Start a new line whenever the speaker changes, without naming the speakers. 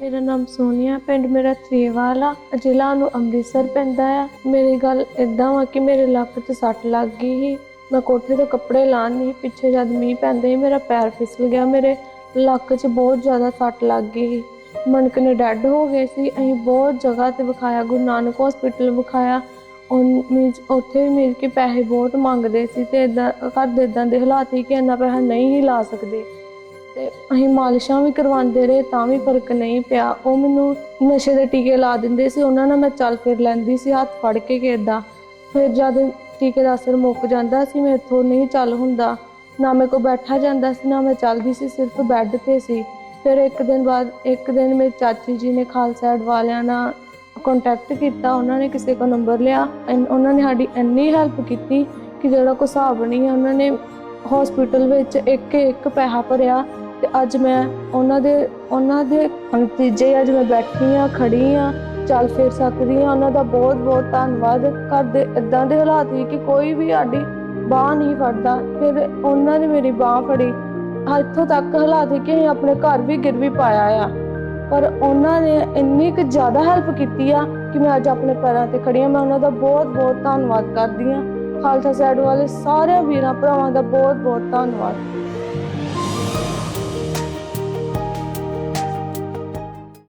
ਮੇਰਾ ਨਾਮ ਸੋਨੀਆ, ਪਿੰਡ ਮੇਰਾ ਥਰੀਵਾਲ ਆ ਜ਼ਿਲ੍ਹਾ ਨੂੰ ਅੰਮ੍ਰਿਤਸਰ ਪੈਂਦਾ ਆ। ਮੇਰੀ ਗੱਲ ਇਦਾਂ ਵਾ ਕਿ ਮੇਰੇ ਲੱਕ 'ਚ ਸੱਟ ਲੱਗ ਗਈ ਸੀ। ਮੈਂ ਕੋਠੇ ਤੋਂ ਕੱਪੜੇ ਲਾਣ ਨਹੀਂ ਪਿੱਛੇ ਜਦ ਮੀਂਹ ਪੈਂਦੇ ਸੀ, ਮੇਰਾ ਪੈਰ ਫਿਸਲ ਗਿਆ, ਮੇਰੇ ਲੱਕ 'ਚ ਬਹੁਤ ਜ਼ਿਆਦਾ ਸੱਟ ਲੱਗ ਗਈ ਸੀ। ਮਣਕ ਨੇ ਡੈੱਡ ਹੋ ਗਏ ਸੀ, ਅਸੀਂ ਬਹੁਤ ਜਗ੍ਹਾ ਤੇ ਵਿਖਾਇਆ, ਗੁਰੂ ਨਾਨਕ ਹਸਪੀਟਲ ਵਿਖਾਇਆ। ਉਨ ਮੀਨਸ ਉੱਥੇ ਵੀ ਮਿਲ ਕੇ ਪੈਸੇ ਬਹੁਤ ਮੰਗਦੇ ਸੀ ਤੇ ਇਦਾਂ ਘਰ ਦੇ ਇਦਾਂ ਦੇ ਹਾਲਾਤ ਸੀ ਕਿ ਇੰਨਾ ਪੈਸਾ ਨਹੀਂ ਹੀ ਲਾ ਸਕਦੇ। ਤੇ ਅਸੀਂ ਮਾਲਿਸ਼ਾਂ ਵੀ ਕਰਵਾਉਂਦੇ ਰਹੇ, ਤਾਂ ਵੀ ਫ਼ਰਕ ਨਹੀਂ ਪਿਆ। ਉਹ ਮੈਨੂੰ ਨਸ਼ੇ ਦੇ ਟੀਕੇ ਲਾ ਦਿੰਦੇ ਸੀ, ਉਹਨਾਂ ਨਾਲ ਮੈਂ ਚੱਲ ਫਿਰ ਲੈਂਦੀ ਸੀ, ਹੱਥ ਫੜ ਕੇ ਕਿਦਾਂ ਫਿਰ ਜਦ ਟੀਕੇ ਦਾ ਅਸਰ ਮੁੱਕ ਜਾਂਦਾ ਸੀ ਮੈਥੋਂ ਨਹੀਂ ਚੱਲ ਹੁੰਦਾ। ਨਾ ਮੇਰੇ ਕੋ ਬੈਠਾ ਜਾਂਦਾ ਸੀ, ਨਾ ਮੈਂ ਚੱਲਦੀ ਸੀ, ਸਿਰਫ ਬੈੱਡ ਤੇ ਸੀ। ਫਿਰ ਇੱਕ ਦਿਨ ਬਾਅਦ, ਇੱਕ ਦਿਨ ਮੇਰੀ ਚਾਚੀ ਜੀ ਨੇ ਖਾਲਸਾ ਐਡ ਵਾਲਿਆਂ ਨਾਲ ਕੰਟੈਕਟ ਕੀਤਾ, ਉਹਨਾਂ ਨੇ ਕਿਸੇ ਕੋ ਨੰਬਰ ਲਿਆ। ਉਹਨਾਂ ਨੇ ਸਾਡੀ ਇੰਨੀ ਹੈਲਪ ਕੀਤੀ ਕਿ ਜਿਹੜਾ ਕੋ ਹਿਸਾਬ ਨਹੀਂ ਹੈ, ਉਹਨਾਂ ਨੇ ਹਸਪੀਟਲ ਵਿੱਚ ਇੱਕ ਇੱਕ ਪੈਸਾ ਭਰਿਆ। ਤੇ ਅੱਜ ਮੈਂ ਉਹਨਾਂ ਦੇ ਉਹਨਾਂ ਦੇ ਨਤੀਜੇ ਅੱਜ ਮੈਂ ਬੈਠੀ ਆ ਖੜੀ ਆ ਚੱਲ ਫਿਰ ਸਕਦੀ ਆ ਉਹਨਾਂ ਦਾ ਬਹੁਤ ਬਹੁਤ ਧੰਨਵਾਦ। ਘਰ ਦੇ ਇਦਾਂ ਦੇ ਹਾਲਾਤ ਸੀ ਕਿ ਕੋਈ ਵੀ ਸਾਡੀ ਬਾਹ ਨਹੀਂ ਫੜਦਾ। ਫਿਰ ਉਹਨਾਂ ਨੇ ਮੇਰੀ ਬਾਹ ਫੜੀ। ਇੱਥੋਂ ਤੱਕ ਹਾਲਾਤ ਸੀ ਕਿ ਆਪਣੇ ਘਰ ਵੀ ਗਿਰਵੀ ਪਾਇਆ ਆ। ਪਰ ਉਹਨਾਂ ਨੇ ਇੰਨੀ ਕੁ ਜ਼ਿਆਦਾ ਹੈਲਪ ਕੀਤੀ ਆ ਕਿ ਮੈਂ ਅੱਜ ਆਪਣੇ ਪੈਰਾਂ ਤੇ ਖੜੀ ਆ ਮੈਂ ਉਹਨਾਂ ਦਾ ਬਹੁਤ ਬਹੁਤ ਧੰਨਵਾਦ ਕਰਦੀ ਆ ਖਾਲਸਾ ਸਾਈਡ ਵਾਲੇ ਸਾਰੇ ਵੀਰਾਂ ਭਰਾਵਾਂ ਦਾ ਬਹੁਤ ਬਹੁਤ ਧੰਨਵਾਦ।